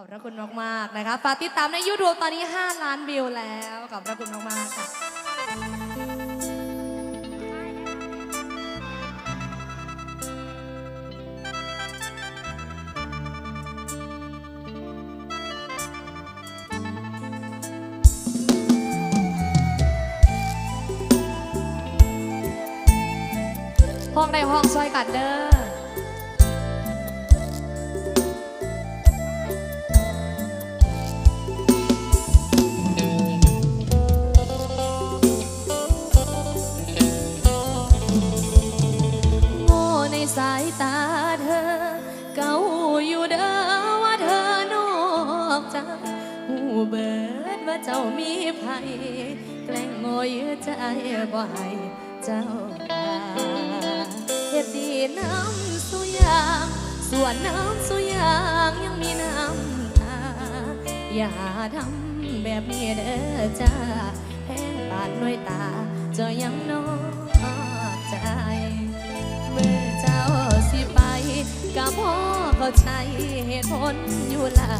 ขอบพระคุณมากๆนะคะฝากติดตามในยูทูบตอนนี้ 5 ล้านวิวแล้ว ขอบพระคุณมากๆค่ะห้องใดห้องซอยกันเด้อ บ่ให้เจ้าเฮ็ดดีน้ำสุยางส่วนน้ำสุยางยังมีน้ำตาอย่าทำแบบนี้เด้อจ้าแห้งปานด้วยตาจ้ายังนอกใจ เมื่อเจ้าสิไปก็พ่อเข้าใจเหตุผลอยู่ละ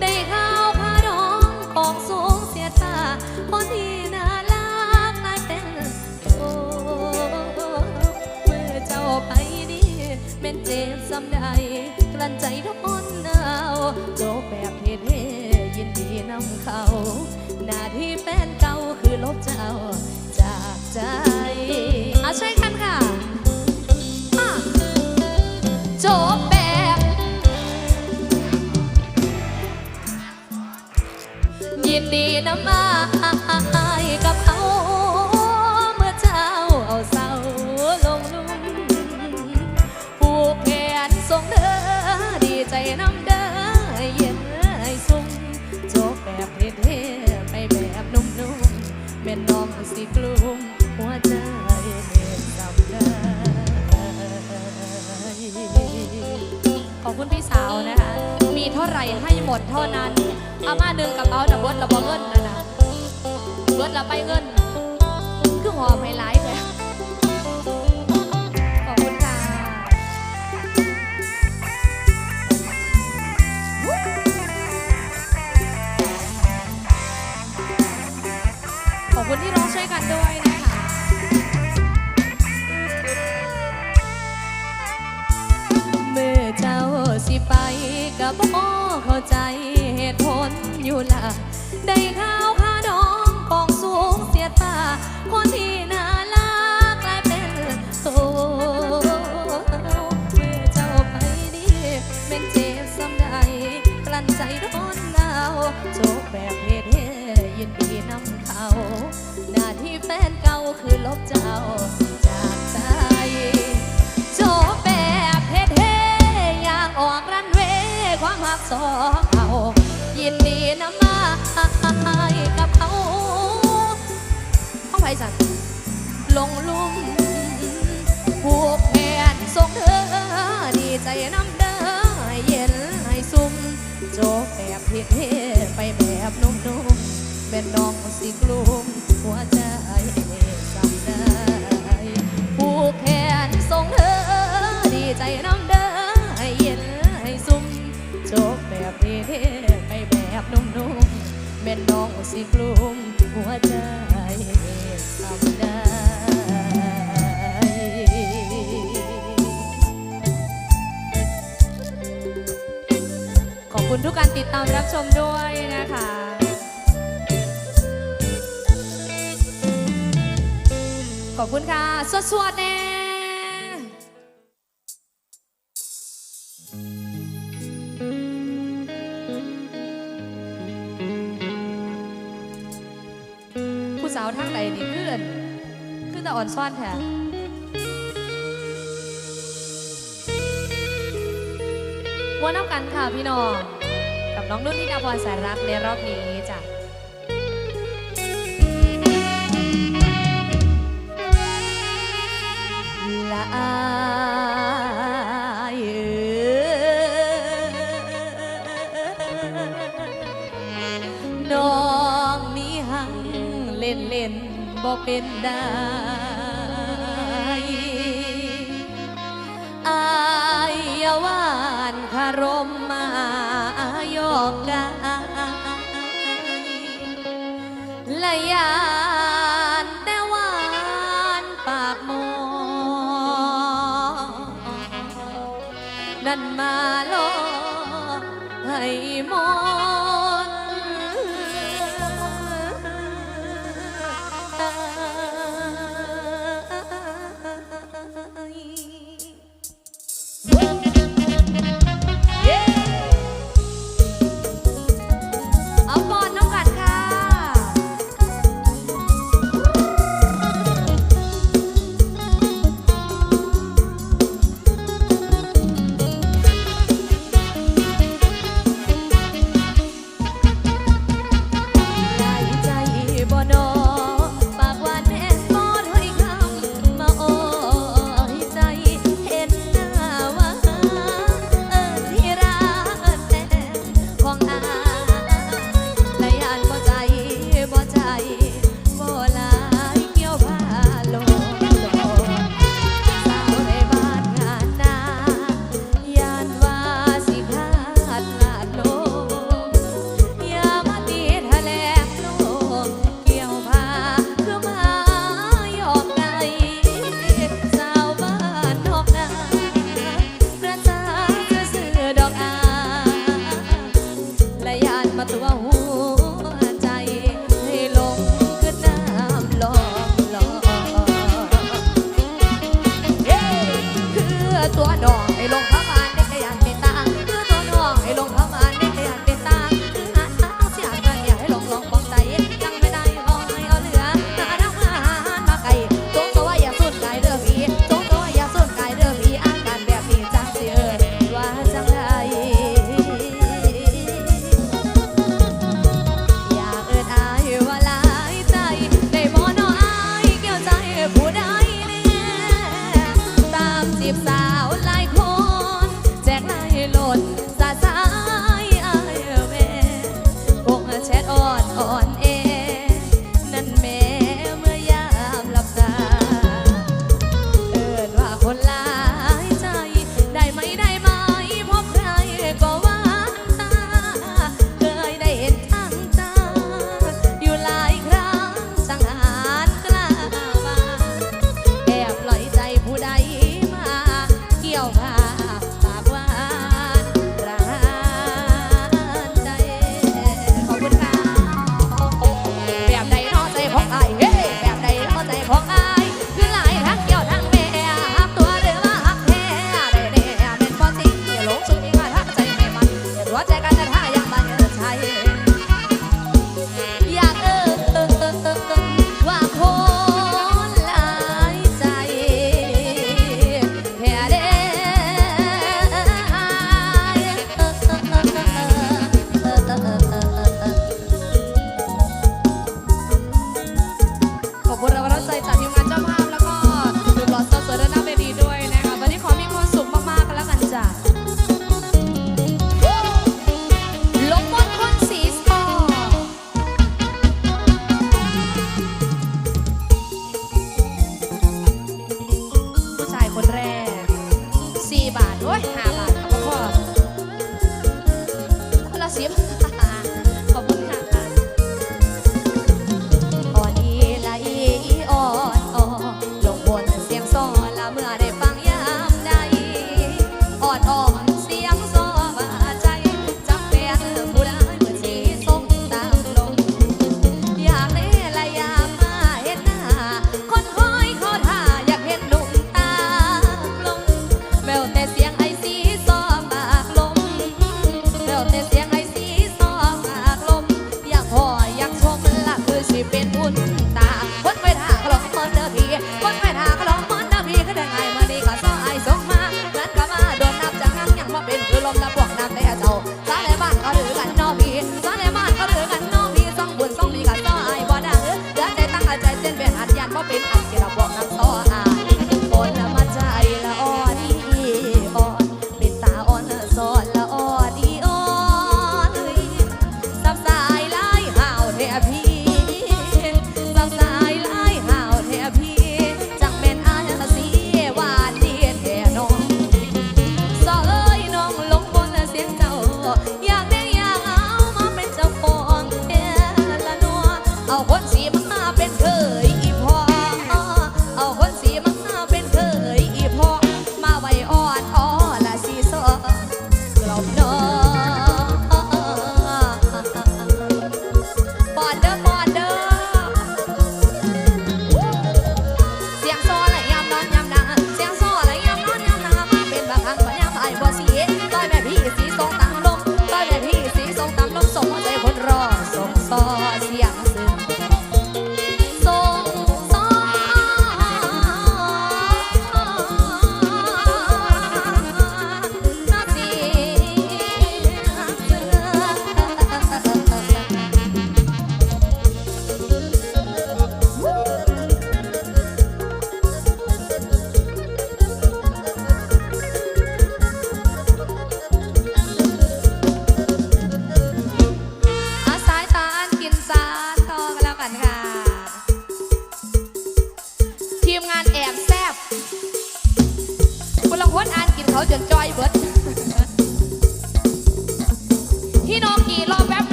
ได้ข่าวพาร้องปองสูงเสียตาคนที่ นใจทนเอาโจบแบบเท่ๆยินดีนำเขา หน้าที่แฟนเก่าคือลบเจ้า จากใจเอาช่วยกันค่ะจบแบบยินดีนำมากับเขา สิกลุ่มหัวใจเด็กสำได้ขอบคุณพี่สาวนะคะ มีเท่าไหร่ให้หมดเท่านั้น อามาหนึ่งกับเอานะเบิร์ดเราบอเงินนะนะเบิร์ดเราไปเงิน คือหอมไฮไลท์เลย คุณที่ร้องช่วยกันด้วยนะคะเมื่อเจ้าสิไปกับพ่อเข้าใจเหตุผลอยู่ละได้ข่าวข้าดองปองสูงเสียตา คนที่น่ารักกลายเป็นโตเมื่อเจ้าไปดีเป็นเจ็บสำใดกลั้นใจร้อนหนาวโจบแบบเหตุา หน้าที่แฟนเก่าคือลบเจ้าจากใจโจแบบเท่ๆอย่างออกรันเวความหักสองเขายินดีนำมากับเขาห้องไผ่สันลงลุ่มผูกแขนส่งเธอ ดีใจน้ำเด้อเย็นให้ซุ่มโจแบบเท่ๆไปแบบนุ่มๆ เป็นน้องสิกลุ่มหัวใจสำได้ผูกแขนส่งเธอดีใจน้ำเด้อให้เย็นให้ซุ่มจบแบบนี้ไปแบบนุ่มๆแม่นน้องสิกลุ่มหัวใจทำได้ขอบคุณทุกการติดตามรับชมด้วยนะคะ ขอบคุณค่ะ สวดๆแน่ผู้สาวทางใดนี่คืออั่นคือแต่อ่อนซ่อนแท้วันน้ำกันค่ะพี่น้อง กับน้องนุ่นที่ดาพรสายรักในรอบนี้จ้ะ ละอายน้องมีหังเล่นเล่นๆบ่เป็นได้ ตัวดองให้ลง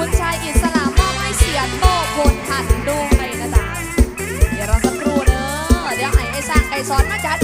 อกชายอิสลามมอบให้เสียโตโคนหันด้วยนะจ๊ะเดี๋ยวรอสักครู่เนอะเดี๋ยวไอ้ไอ้สร้างไอ้สอนมาจัด